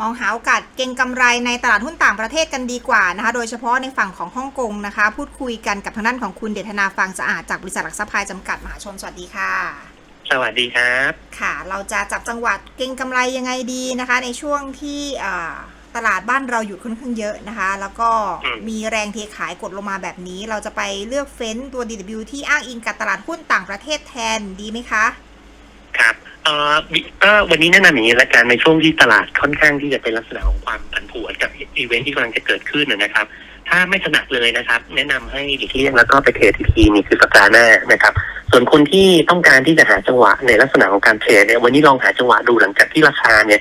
มองหาโอกาสเก็งกำไรในตลาดหุ้นต่างประเทศกันดีกว่านะคะ โดยเฉพาะในฝั่งของฮ่องกงนะคะ พูดคุยกันกับทางด้านของคุณเดชนาฟางสะอาดจากบริษัทหลักทรัพย์พายจำกัดมหาชน สวัสดีค่ะ สวัสดีครับ ค่ะ เราจะจับจังหวัดเก็งกำไรยังไงดีนะคะ ในช่วงที่อ่าตลาดบ้านเราหยุดค่อนข้างเยอะนะคะ แล้วก็มีแรงเทขายกดลงมาแบบนี้ เราจะไปเลือกเฟ้นตัว DW ที่อ้างอิงกับตลาดหุ้นต่างประเทศแทนดีไหมคะครับเอ่อก็วันนี้แนะนำอย่างนี้ละกันในช่วงที่ตลาดค่อนข้างที่จะเป็นลักษณะของความผันผวนกับอีเวนท์ที่กำลังจะเกิดขึ้นนะครับ ถ้าไม่ถนัดเลยนะครับ แนะนำให้หลีกเลี่ยงแล้วก็ไปเทรดอีทีนี่คือสัปดาห์หน้านะครับ ส่วนคนที่ต้องการที่จะหาจังหวะในลักษณะของการเทรดเนี่ยวันนี้ลองหาจังหวะดูหลังจากที่ราคาเนี่ย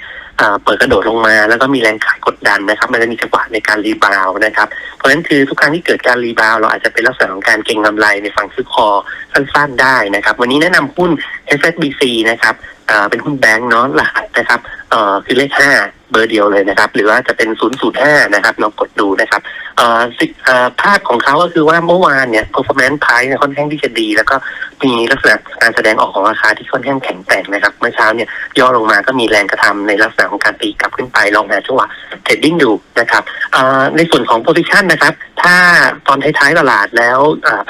เปิดกระโดดลงมา แล้วก็มีแรงขายกดดันนะครับ มันจะมีจังหวะในการรีบาวด์นะครับ เพราะฉะนั้นคือทุกครั้งที่เกิดการรีบาวด์เราอาจจะเป็นลักษณะของการเก็งกำไรในฝั่งซื้อคอสั้นๆได้นะครับ วันนี้แนะนำหุ้น SSBC นะครับเป็นหุ้นแบงก์เนาะรหัสนะครับคือเลขห้าเบอร์เดียวเลยนะครับ หรือว่าจะเป็น 005 นะครับลองกดดูนะครับ สิภาพของเขาก็คือว่าเมื่อวานเนี่ย performance price เนี่ยค่อนข้างที่จะดี แล้วก็มีลักษณะการแสดงออกของราคาที่ค่อนข้างแข็งแกร่งนะครับ เมื่อเช้าเนี่ยย่อลงมาก็มีแรงกระทำในลักษณะของการตีกลับขึ้นไปลองหาจังหวะเทรดดิ้งดูนะครับในส่วนของ position นะครับ ถ้าตอนท้ายๆตลาดแล้ว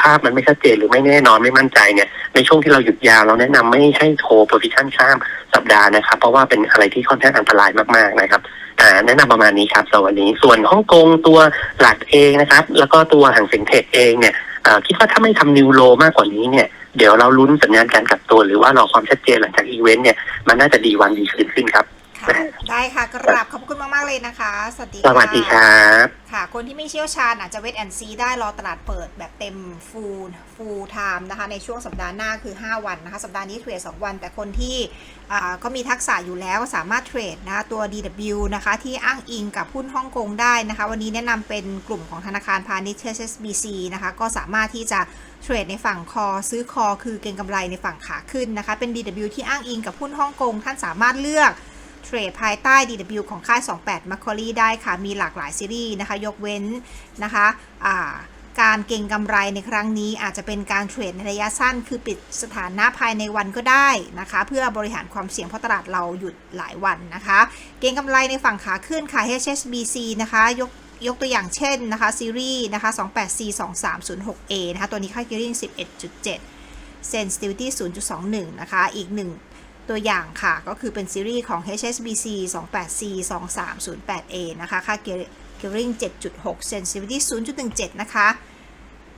ภาพมันไม่ชัดเจนหรือไม่แน่นอนไม่มั่นใจเนี่ยในช่วงที่เราหยุดยาวเราแนะนำไม่ให้โทร position ข้ามสัปดาห์นะครับ เพราะว่าเป็นอะไรที่ค่อนข้างอันตรายมากๆนะครับ อ่าแนะนำประมาณนี้ครับสำหรับวันนี้ส่วนฮ่องกงตัวหลักเองนะครับ แล้วก็ตัวห่างเสียงเทคเองเนี่ยอ่าคิดว่าถ้าไม่ทำนิวโลมากกว่านี้เนี่ยเดี๋ยวเราลุ้นสัญญาณการกลับตัวหรือว่ารอความชัดเจนหลังจากอีเวนต์เนี่ยมันน่าจะดีวันดีคืนขึ้นครับ ค่ะ ได้ค่ะกราบขอบคุณ เลยนะคะ สวัสดีสค่ะวัสดีครับ ค่ะ คนที่ไม่เชี่ยวชาญอาจจะเวทแอนซีได้รอตลาดเปิดแบบเต็มฟูลฟูลไทม์นะคะ ในช่วงสัปดาห์หน้าคือ 5 วันนะคะ สัปดาห์นี้เทรด2วัน แต่คนที่อ่าก็มีทักษะอยู่แล้วก็สามารถเทรดนะคะตัว DW นะคะ ที่อ้างอิงกับหุ้นฮ่องกงได้นะคะ วันนี้แนะนำเป็นกลุ่มของธนาคารพาณิชย์ HSBC นะคะ ก็สามารถที่จะเทรดในฝั่งคอซื้อคอ คือเก็งกำไรในฝั่งขาขึ้นนะคะ เป็น DW ที่อ้างอิงกับหุ้นฮ่องกงท่านสามารถเลือก เทรดภายใต้ DW ของค่าย 28 m a c q u a r i e ได้ค่ะ มีหลากหลายซีรีส์นะคะ ยกเว้นนะคะาการเก็งกำไรในครั้งนี้อาจจะเป็นการเทรดในระยะสั้น คือปิดสถานะภายในวันก็ได้นะคะ เพื่อบริหารความเสี่ยงเพราะตลาดเราหยุดหลายวันนะคะ เก็งกำไรในฝั่งขาขึ้นค่ะ HSBC นะคะ ยกยกตัวอย่างเช่นนะคะ ซีรีส์นะคะ 28C 2306A นะคะ ตัวนี้ค่า gearing 11.7 sensitivity 0.21 นะคะ อีกหนึ่ง ตัวอย่างค่ะ ก็คือเป็นซีรีส์ของ HSBC 28C 2308A นะคะ ค่า Gearing 7.6 Sensitivity 0.17 นะคะ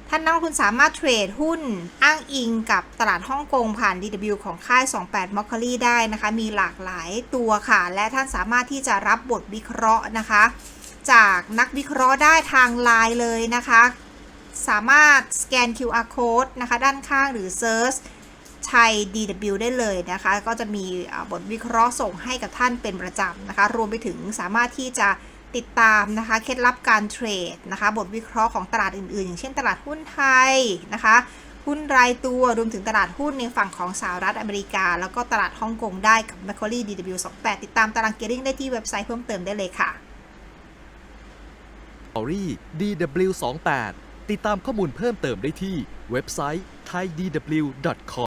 ท่านนักลงทุนสามารถเทรดหุ้นอ้างอิงกับตลาดฮ่องกงผ่าน DW ของค่าย 28 m o c q u a r i e ได้นะคะ มีหลากหลายตัวค่ะ และท่านสามารถที่จะรับบทวิเคราะห์นะคะ จากนักวิเคราะห์ได้ทางไลน์เลยนะคะ สามารถสแกน QR code นะคะ ด้านข้างหรือ Search ไทย DW ได้เลยนะคะ ก็จะมีบทวิเคราะห์ส่งให้กับท่านเป็นประจำนะคะ รวมไปถึงสามารถที่จะติดตามนะคะ เคล็ดลับการเทรดนะคะ บทวิเคราะห์ของตลาดอื่นๆ อย่างเช่นตลาดหุ้นไทยนะคะ หุ้นรายตัวรวมถึงตลาดหุ้นในฝั่งของสหรัฐอเมริกา แล้วก็ตลาดฮ่องกงได้กับ Macquarie DW28 ติดตามตารางเก a ริ่งได้ที่เว็บไซต์เพิ่มเติมได้เลยค่ะ s t o r y DW28 ติดตามข้อมูลเพิ่มเติมได้ที่เว็บไซต์ thaidw.com